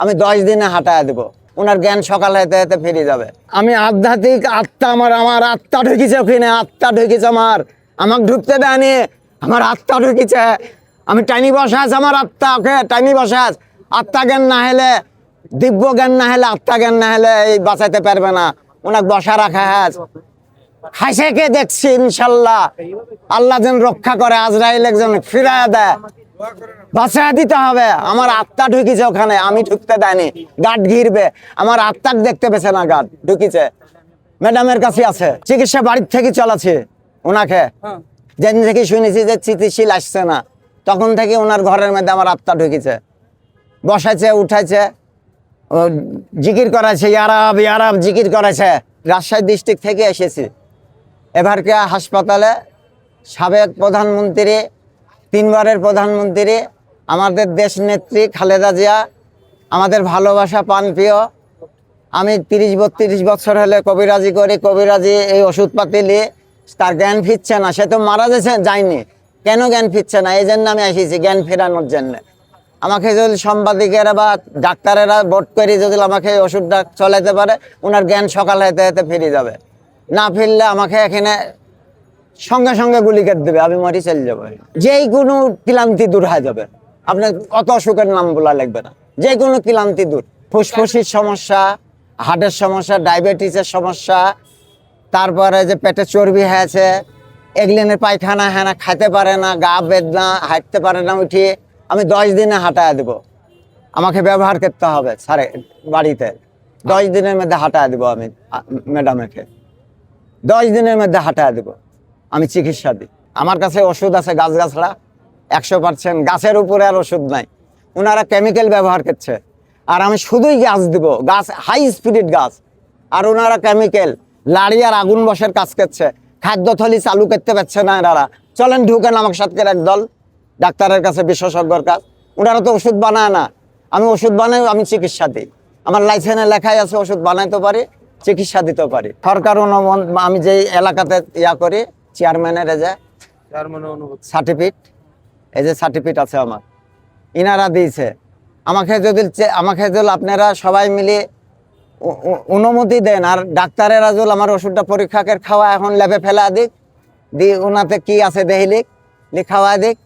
আমি দশ দিনে হাঁটায় দেবো। ওনার জ্ঞান সকাল হতে হতে ফিরে যাবে। আমি আধ্যাত্মিক আত্মা, আমার আমার আত্মা ঢুকিছে ওখানে, আত্মা ঢুকিছে আমার। আমাকে ঢুকতে দেয়নি আমার আত্মা ঢুকিছে। আমি টাইনি বসে আছে আমার আত্মা, ওকে টাইনি বসে আছে। আত্মা জ্ঞান না হলে, দিব্য জ্ঞান না হলে আত্মা জ্ঞান না হলে এই বাঁচাইতে পারবে না। ওনাকে বসা রাখা আছে হাসে কে দেখছি ইনশাল্লাহ। আল্লাহ যেন রক্ষা করে, আজরাইল একজন ফিরায় দেয়। বাঁচায় দিতে হবে। আমার আত্মা ঢুকিছে ওখানে আমি ঢুকতে দেয়নি। গার্ড ঘিরবে। আমার আত্মাক দেখতে পেছে না গার্ড ঢুকিছে। ম্যাডামের কাছে আছে। চিকিৎসা বাড়ির থেকে চলাছে ওনাকে। যেদিন থেকে শুনেছি যে চিকিৎসিল আসছে না তখন থেকে ওনার ঘরের মধ্যে আমার আত্মা ঢুকিছে। বসাইছে উঠাইছে। ও জিকির করাছে ইয়ারাব ইয়ারাব জিকির করেছে রাজশাহী ডিস্ট্রিক্ট থেকে এসেছি। এবারকে হাসপাতালে সাবেক প্রধানমন্ত্রী তিনবারের প্রধানমন্ত্রী, আমাদের দেশ নেত্রী খালেদা জিয়া, আমাদের ভালোবাসা পানপ্রিয় আমি তিরিশ, বত্রিশ বছর হলে কবিরাজি করি, কবিরাজি এই ওষুধপাতি নিয়ে তার জ্ঞান ফিরছে না। সে তো মারা গেছে, যায়নি। কেন জ্ঞান ফিরছে না? এই জন্য আমি এসেছি জ্ঞান ফেরানোর জন্য। আমাকে যদি সাংবাদিকেরা বা ডাক্তারেরা ভোট করে যদি আমাকে এই ওষুধটা চলাইতে পারে ওনার জ্ঞান সকাল হতে হতে ফিরে যাবে। না ফিরলে আমাকে এখানে সঙ্গে সঙ্গে গুলি কেটে দেবে, আমি মরি চলে যাব। যেই কোনো ক্লান্তি দূর হয়ে যাবে। আপনার কত অসুখের নাম বলা লাগবে না। যে কোনো ক্লান্তি দূর। ফুসফুসির সমস্যা, হার্টের সমস্যা, ডায়াবেটিসের সমস্যা, তারপরে যে পেটে চর্বি হয়েছে, এগলিনের পায়খানা হ্যাঁ না খাইতে পারে না, গা বেদনা, হাঁটতে পারে না উঠিয়ে আমি দশ দিনে হাঁটায় দেবো। আমাকে ব্যবহার করতে হবে স্যারে বাড়িতে। দশ দিনের মধ্যে হাঁটায় দেবো আমি ম্যাডামকে। দশ দিনের মধ্যে হাঁটায় দেবো। আমি চিকিৎসা দিই। আমার কাছে ওষুধ আছে গাছ গাছড়া একশো পার্সেন্ট। গাছের উপরে আর ওষুধ নাই। ওনারা কেমিক্যাল ব্যবহার করছে। আর আমি শুধুই গাছ দিব। গাছ হাই স্পিরিট গাছ। আর ওনারা কেমিক্যাল লাড়ি আর আগুন বসের কাজ করছে। খাদ্য থলি চালু করতে পারছে না এনারা। চলেন ঢুকেন আমার সাথে একদল ডাক্তারের কাছে বিশেষজ্ঞর কাজ। ওনারা তো ওষুধ বানায় না। আমি ওষুধ বানাই, আমি চিকিৎসা দিই। আমার লাইসেন্সে লেখাই আছে, ওষুধ বানাইতে পারি, চিকিৎসা দিতে পারি। সরকার অনুমোদন, আমি যেই এলাকাতে ইয়া করি চেয়ারম্যানের এই যে অনুভূতি সার্টিফিকেট এই যে সার্টিফিকেট আছে আমার। ইনারা দিয়েছে। আমাকে যদি আমাকে যদি আপনারা সবাই মিলে অনুমতি দেন আর ডাক্তারেরা যদি আমার ওষুধটা পরীক্ষাকে খাওয়া এখন ল্যাবে ফেলা দিক দিয়ে ওনাতে কি আছে দেহিলিক লিক খাওয়া দিক।